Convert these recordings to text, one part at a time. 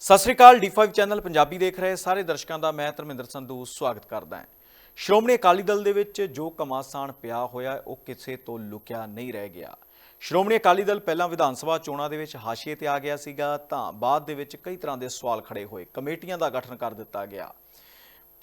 ਸਤਿ ਸ੍ਰੀ ਅਕਾਲ D5 channel Punjabi ਦੇਖ ਰਹੇ ਸਾਰੇ ਦਰਸ਼ਕਾਂ ਦਾ, ਮੈਂ ਧਰਮਿੰਦਰ ਸੰਧੂ, ਸਵਾਗਤ ਕਰਦਾ ਹਾਂ। ਸ਼੍ਰੋਮਣੀ ਅਕਾਲੀ ਦਲ ਦੇ ਵਿੱਚ ਜੋ ਕਮਾਸਾਨ ਪਿਆ ਹੋਇਆ, ਉਹ ਕਿਸੇ ਤੋਂ ਲੁਕਿਆ ਨਹੀਂ ਰਹਿ ਗਿਆ। ਸ਼੍ਰੋਮਣੀ ਅਕਾਲੀ ਦਲ ਪਹਿਲਾਂ ਵਿਧਾਨ ਸਭਾ ਚੋਣਾਂ ਦੇ ਵਿੱਚ ਹਾਸ਼ੀਏ ਤੇ ਆ ਗਿਆ ਸੀਗਾ, ਤਾਂ ਬਾਅਦ ਦੇ ਵਿੱਚ ਕਈ ਤਰ੍ਹਾਂ ਦੇ ਸਵਾਲ ਖੜੇ ਹੋਏ। ਕਮੇਟੀਆਂ ਦਾ ਗਠਨ ਕਰ ਦਿੱਤਾ ਗਿਆ।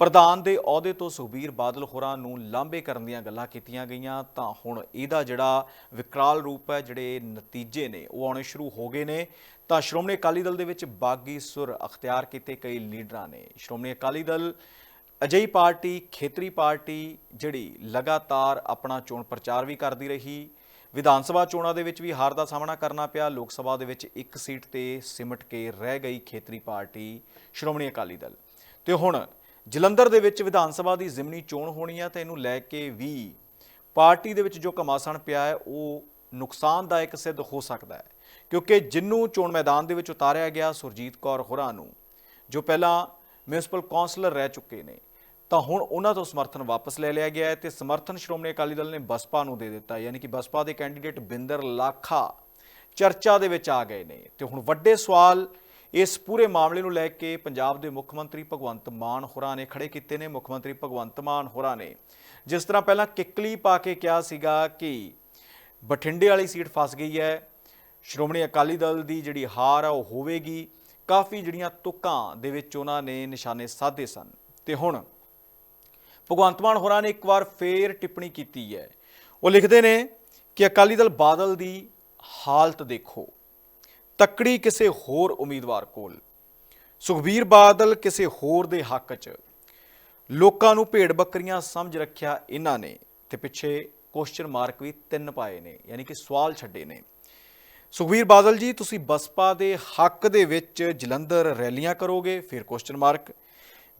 ਪ੍ਰਧਾਨ ਦੇ ਅਹੁਦੇ ਤੋਂ ਸੁਖਬੀਰ ਬਾਦਲ ਹੋਰਾਂ ਨੂੰ ਲਾਂਭੇ ਕਰਨ ਦੀਆਂ ਗੱਲਾਂ ਕੀਤੀਆਂ ਗਈਆਂ, ਤਾਂ ਹੁਣ ਇਹਦਾ ਜਿਹੜਾ ਵਿਕਰਾਲ ਰੂਪ ਹੈ, ਜਿਹੜੇ ਨਤੀਜੇ ਨੇ, ਉਹ ਆਉਣੇ ਸ਼ੁਰੂ ਹੋ ਗਏ ਨੇ। ਤਾਂ ਸ਼੍ਰੋਮਣੀ ਅਕਾਲੀ ਦਲ ਦੇ ਵਿੱਚ ਬਾਗੀ ਸੁਰ ਅਖਤਿਆਰ ਕੀਤੇ ਕਈ ਲੀਡਰਾਂ ਨੇ। ਸ਼੍ਰੋਮਣੀ ਅਕਾਲੀ ਦਲ, ਅਜਿਹੀ ਪਾਰਟੀ, ਖੇਤਰੀ ਪਾਰਟੀ, ਜਿਹੜੀ ਲਗਾਤਾਰ ਆਪਣਾ ਚੋਣ ਪ੍ਰਚਾਰ ਵੀ ਕਰਦੀ ਰਹੀ। ਵਿਧਾਨ ਸਭਾ ਚੋਣਾਂ ਦੇ ਵਿੱਚ ਵੀ ਹਾਰ ਦਾ ਸਾਹਮਣਾ ਕਰਨਾ ਪਿਆ। ਲੋਕ ਸਭਾ ਦੇ ਵਿੱਚ ਇੱਕ ਸੀਟ ਤੇ ਸਿਮਟ ਕੇ ਰਹਿ ਗਈ ਖੇਤਰੀ ਪਾਰਟੀ ਸ਼੍ਰੋਮਣੀ ਅਕਾਲੀ ਦਲ। ਤੇ ਹੁਣ ਜਲੰਧਰ ਦੇ ਵਿੱਚ ਵਿਧਾਨ ਸਭਾ ਦੀ ਜ਼ਿਮਨੀ ਚੋਣ ਹੋਣੀ ਹੈ ਤੇ ਇਹਨੂੰ ਲੈ ਕੇ ਵੀ ਪਾਰਟੀ ਦੇ ਵਿੱਚ ਜੋ ਕਮਾਸਣ ਪਿਆ ਹੈ, ਉਹ ਨੁਕਸਾਨਦਾਇਕ ਸਿੱਧ ਹੋ ਸਕਦਾ ਹੈ। ਕਿਉਂਕਿ ਜਿੰਨੂੰ ਚੋਣ ਮੈਦਾਨ ਦੇ ਵਿੱਚ ਉਤਾਰਿਆ ਗਿਆ, ਸੁਰਜੀਤ ਕੌਰ ਹੋਰਾਂ ਨੂੰ, ਜੋ ਪਹਿਲਾਂ ਮਿਊਨਿਸਪਲ ਕਾਉਂਸਲਰ ਰਹਿ ਚੁੱਕੇ ਨੇ, ਤਾਂ ਹੁਣ ਉਹਨਾਂ ਤੋਂ ਸਮਰਥਨ ਵਾਪਸ ਲੈ ਲਿਆ ਗਿਆ ਹੈ ਤੇ ਸਮਰਥਨ ਸ਼੍ਰੋਮਣੀ ਅਕਾਲੀ ਦਲ ਨੇ ਬਸਪਾ ਨੂੰ ਦੇ ਦਿੱਤਾ, ਯਾਨੀ ਕਿ ਬਸਪਾ ਦੇ ਕੈਂਡੀਡੇਟ ਬਿੰਦਰ ਲਾਖਾ ਚਰਚਾ ਦੇ ਵਿੱਚ ਆ ਗਏ ਨੇ। ਤੇ ਹੁਣ ਵੱਡੇ ਸਵਾਲ ਇਸ ਪੂਰੇ ਮਾਮਲੇ ਨੂੰ ਲੈ ਕੇ ਪੰਜਾਬ ਦੇ ਮੁੱਖ ਮੰਤਰੀ ਭਗਵੰਤ ਮਾਨ ਹੋਰਾਂ ਨੇ ਖੜੇ ਕੀਤੇ ਨੇ। ਮੁੱਖ ਮੰਤਰੀ ਭਗਵੰਤ ਮਾਨ ਹੋਰਾਂ ਨੇ ਜਿਸ ਤਰ੍ਹਾਂ ਪਹਿਲਾਂ ਕਿੱਕਲੀ ਪਾ ਕੇ ਕਿਹਾ ਸੀਗਾ ਕਿ ਬਠਿੰਡੇ ਵਾਲੀ ਸੀਟ ਫਸ ਗਈ ਹੈ। ਸ਼੍ਰੋਮਣੀ ਅਕਾਲੀ ਦਲ ਦੀ ਜਿਹੜੀ ਹਾਰ ਆ, ਉਹ ਹੋਵੇਗੀ। ਕਾਫੀ ਜਿਹੜੀਆਂ ਤੁਕਾਂ ਦੇ ਵਿੱਚ ਉਹਨਾਂ ਨੇ ਨਿਸ਼ਾਨੇ ਸਾਧੇ ਸਨ। ਤੇ ਹੁਣ ਭਗਵੰਤ ਮਾਨ ਹੋਰਾਂ ਨੇ ਇੱਕ ਵਾਰ ਫੇਰ ਟਿੱਪਣੀ ਕੀਤੀ ਹੈ। ਉਹ ਲਿਖਦੇ ਨੇ ਕਿ ਅਕਾਲੀ ਦਲ ਬਾਦਲ ਦੀ ਹਾਲਤ ਦੇਖੋ। ਤੱਕੜੀ ਕਿਸੇ ਹੋਰ ਉਮੀਦਵਾਰ ਕੋਲ। ਸੁਖਬੀਰ ਬਾਦਲ ਕਿਸੇ ਹੋਰ ਦੇ ਹੱਕ 'ਚ। ਲੋਕਾਂ ਨੂੰ ਭੇਡ ਬੱਕਰੀਆਂ ਸਮਝ ਰੱਖਿਆ ਇਹਨਾਂ ਨੇ ਤੇ ਪਿੱਛੇ ਕੁਐਸਚਨ ਮਾਰਕ ਵੀ ਤਿੰਨ ਪਾਏ ਨੇ, ਯਾਨੀ ਕਿ ਸਵਾਲ ਛੱਡੇ ਨੇ। ਸੁਖਬੀਰ ਬਾਦਲ ਜੀ, ਤੁਸੀਂ ਬਸਪਾ ਦੇ ਹੱਕ ਦੇ ਵਿੱਚ ਜਲੰਧਰ ਰੈਲੀਆਂ ਕਰੋਗੇ, ਫਿਰ ਕੁਐਸਚਨ ਮਾਰਕ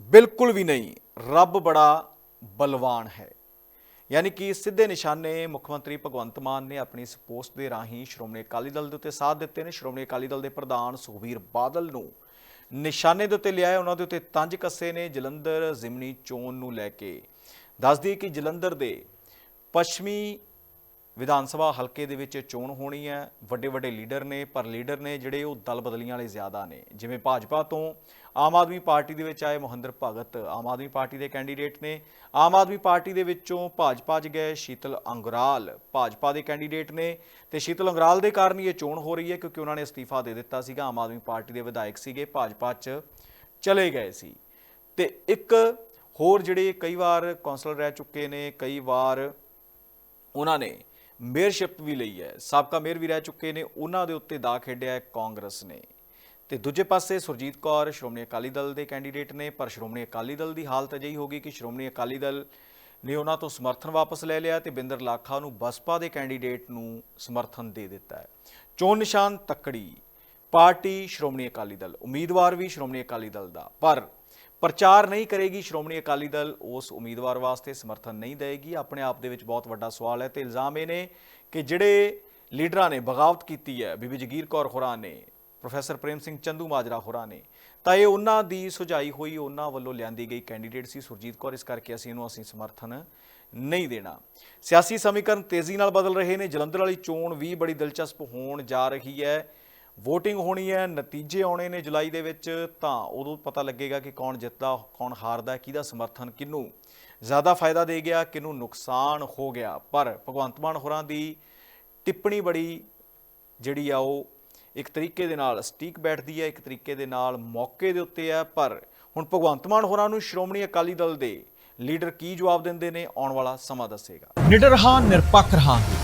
ਬਿਲਕੁਲ ਵੀ ਨਹੀਂ, ਰੱਬ ਬੜਾ ਬਲਵਾਨ ਹੈ। ਯਾਨੀ ਕਿ ਸਿੱਧੇ ਨਿਸ਼ਾਨੇ ਮੁੱਖ ਮੰਤਰੀ ਭਗਵੰਤ ਮਾਨ ਨੇ ਆਪਣੀ ਇਸ ਪੋਸਟ ਦੇ ਰਾਹੀਂ ਸ਼੍ਰੋਮਣੀ ਅਕਾਲੀ ਦਲ ਦੇ ਉੱਤੇ ਸਾਥ ਦਿੱਤੇ ਨੇ। ਸ਼੍ਰੋਮਣੀ ਅਕਾਲੀ ਦਲ ਦੇ ਪ੍ਰਧਾਨ ਸੁਖਬੀਰ ਬਾਦਲ ਨੂੰ ਨਿਸ਼ਾਨੇ ਦੇ ਉੱਤੇ ਲਿਆਏ ਉਹਨਾਂ ਦੇ ਉੱਤੇ ਤੰਜ ਕੱਸੇ ਨੇ ਜਲੰਧਰ ਜ਼ਿਮਨੀ ਚੋਣ ਨੂੰ ਲੈ ਕੇ। ਦੱਸਦੀ ਕਿ ਜਲੰਧਰ ਦੇ ਪੱਛਮੀ ਵਿਧਾਨ ਸਭਾ ਹਲਕੇ ਦੇ ਵਿੱਚ ਚੋਣ ਹੋਣੀ ਹੈ। ਵੱਡੇ ਵੱਡੇ ਲੀਡਰ ਨੇ, ਪਰ ਲੀਡਰ ਨੇ ਜਿਹੜੇ ਉਹ ਦਲ ਬਦਲੀਆਂ ਵਾਲੇ ਜ਼ਿਆਦਾ ਨੇ। ਜਿਵੇਂ ਭਾਜਪਾ ਤੋਂ ਆਮ ਆਦਮੀ ਪਾਰਟੀ ਦੇ ਵਿੱਚ ਆਏ ਮੋਹਿੰਦਰ ਭਗਤ। ਆਮ ਆਦਮੀ ਪਾਰਟੀ ਦੇ ਕੈਂਡੀਡੇਟ ਨੇ। ਆਮ ਆਦਮੀ ਪਾਰਟੀ ਦੇ ਵਿੱਚੋਂ ਭਾਜਪਾ 'ਚ ਗਏ ਸ਼ੀਤਲ ਅੰਗਰਾਲ। ਭਾਜਪਾ ਦੇ ਕੈਂਡੀਡੇਟ ਨੇ ਤੇ ਸ਼ੀਤਲ ਅੰਗਰਾਲ ਦੇ ਕਾਰਨ ਹੀ ਇਹ ਚੋਣ ਹੋ ਰਹੀ ਹੈ, ਕਿਉਂਕਿ ਉਹਨਾਂ ਨੇ ਅਸਤੀਫਾ ਦੇ ਦਿੱਤਾ ਸੀਗਾ। ਆਮ ਆਦਮੀ ਪਾਰਟੀ ਦੇ ਵਿਧਾਇਕ ਸੀਗੇ, ਭਾਜਪਾ 'ਚ ਚਲੇ ਗਏ ਸੀ। ਤੇ ਇੱਕ ਹੋਰ ਜਿਹੜੇ ਕਈ ਵਾਰ ਕੌਂਸਲਰ ਰਹਿ ਚੁੱਕੇ ਨੇ, ਕਈ ਵਾਰ ਉਹਨਾਂ ਨੇ ਮੇਅਰਸ਼ਿਪ ਵੀ ਲਈ ਹੈ। ਸਾਬਕਾ ਮੇਅਰ ਵੀ ਰਹਿ ਚੁੱਕੇ ਨੇ। ਉਹਨਾਂ ਦੇ ਉੱਤੇ ਦਾ ਖੇਡਿਆ ਕਾਂਗਰਸ ਨੇ। ਤੇ ਦੂਜੇ ਪਾਸੇ ਸੁਰਜੀਤ ਕੌਰ, ਸ਼੍ਰੋਮਣੀ ਅਕਾਲੀ ਦਲ ਦੇ ਕੈਂਡੀਡੇਟ ਨੇ। ਪਰ ਸ਼੍ਰੋਮਣੀ ਅਕਾਲੀ ਦਲ ਦੀ ਹਾਲਤ ਅਜਿਹੀ ਹੋ ਗਈ ਕਿ ਸ਼੍ਰੋਮਣੀ ਅਕਾਲੀ ਦਲ ਨੇ ਉਹਨਾਂ ਤੋਂ ਸਮਰਥਨ ਵਾਪਸ ਲੈ ਲਿਆ ਤੇ ਬਿੰਦਰ ਲਾਖਾ ਨੂੰ ਬਸਪਾ ਦੇ ਕੈਂਡੀਡੇਟ ਨੂੰ ਸਮਰਥਨ ਦੇ ਦਿੱਤਾ ਹੈ। ਚੋਣ ਨਿਸ਼ਾਨ ਤੱਕੜੀ। ਪਾਰਟੀ ਸ਼੍ਰੋਮਣੀ ਅਕਾਲੀ ਦਲ, ਉਮੀਦਵਾਰ ਵੀ ਸ਼੍ਰੋਮਣੀ ਅਕਾਲੀ ਦਲ ਦਾ। ਪਰ ਪ੍ਰਚਾਰ ਨਹੀਂ ਕਰੇਗੀ ਸ਼੍ਰੋਮਣੀ ਅਕਾਲੀ ਦਲ, ਉਸ ਉਮੀਦਵਾਰ ਵਾਸਤੇ ਸਮਰਥਨ ਨਹੀਂ ਦੇਵੇਗੀ ਆਪਣੇ ਆਪ ਦੇ ਵਿੱਚ ਬਹੁਤ ਵੱਡਾ ਸਵਾਲ ਹੈ ਤੇ ਇਲਜ਼ਾਮ ਇਹ ਨੇ ਕਿ ਜਿਹੜੇ ਲੀਡਰਾਂ ਨੇ ਬਗਾਵਤ ਕੀਤੀ ਹੈ, ਬੀਬੀ ਜਗੀਰ ਕੌਰ ਹੋਰਾਂ ਨੇ, ਪ੍ਰੋਫੈਸਰ ਪ੍ਰੇਮ ਸਿੰਘ ਚੰਦੂ ਮਾਜਰਾ ਹੋਰਾਂ ਨੇ, ਤਾਂ ਇਹ ਉਹਨਾਂ ਦੀ ਸੁਝਾਈ ਹੋਈ, ਉਹਨਾਂ ਵੱਲੋਂ ਲਿਆਂਦੀ ਗਈ ਕੈਂਡੀਡੇਟ ਸੀ ਸੁਰਜੀਤ ਕੌਰ। ਇਸ ਕਰਕੇ ਅਸੀਂ ਇਹਨੂੰ ਅਸੀਂ ਸਮਰਥਨ ਨਹੀਂ ਦੇਣਾ। ਸਿਆਸੀ ਸਮੀਕਰਨ ਤੇਜ਼ੀ ਨਾਲ ਬਦਲ ਰਹੇ ਨੇ। ਜਲੰਧਰ ਵਾਲੀ ਚੋਣ ਵੀ ਬੜੀ ਦਿਲਚਸਪ ਹੋਣ ਜਾ ਰਹੀ ਹੈ। VOTING ਹੋਣੀ ਹੈ, ਨਤੀਜੇ ਆਉਣੇ ਨੇ ਜੁਲਾਈ ਦੇ ਵਿੱਚ, ਤਾਂ ਉਦੋਂ ਪਤਾ ਲੱਗੇਗਾ ਕਿ ਕੌਣ ਜਿੱਤਦਾ, ਕੌਣ ਹਾਰਦਾ ਕਿਹਦਾ ਸਮਰਥਨ ਕਿਹਨੂੰ ਜ਼ਿਆਦਾ ਫਾਇਦਾ ਦੇ ਗਿਆ, ਕਿਹਨੂੰ ਨੁਕਸਾਨ ਹੋ ਗਿਆ। ਪਰ ਭਗਵੰਤ ਮਾਨ ਹੋਰਾਂ ਦੀ ਟਿੱਪਣੀ ਬੜੀ ਜਿਹੜੀ ਆ, ਉਹ ਇੱਕ ਤਰੀਕੇ ਦੇ ਨਾਲ ਸਟੀਕ ਬੈਠਦੀ ਹੈ, ਇੱਕ ਤਰੀਕੇ ਦੇ ਨਾਲ ਮੌਕੇ ਦੇ ਉੱਤੇ ਹੈ। ਪਰ ਹੁਣ ਭਗਵੰਤ ਮਾਨ ਹੋਰਾਂ ਨੂੰ ਸ਼੍ਰੋਮਣੀ ਅਕਾਲੀ ਦਲ ਦੇ ਲੀਡਰ ਕੀ ਜਵਾਬ ਦਿੰਦੇ ਨੇ, ਆਉਣ ਵਾਲਾ ਸਮਾਂ ਦੱਸੇਗਾ। ਨਿਡਰ ਹਾਂ, ਨਿਰਪੱਖ ਰਹਾਂਗੇ।